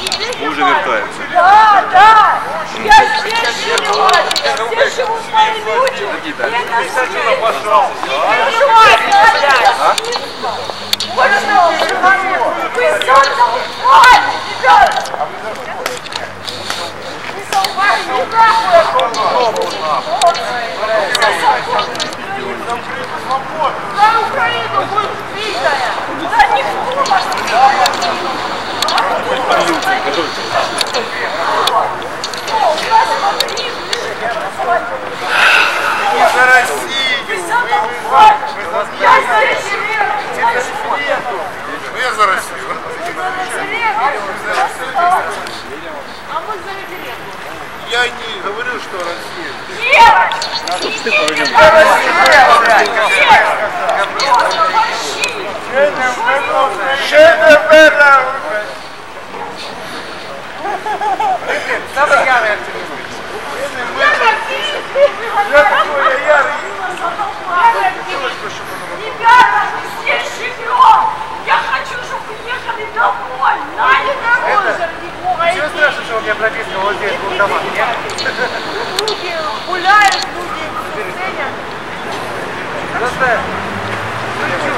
Уже вертаемся. Да, да. Я здесь живу, здесь живут мои люди. Я не Пожалуйста. Вы ребята. Вы солгали, ну нахуй. За Украину будет битая. Да никто вас не Не за Россию! Я за Россию. Ну я за Россию. А мы за референдум. Я не говорю, что Россия. Нет! Самый Люди гуляют, люди ценят. Просто, ну ничего,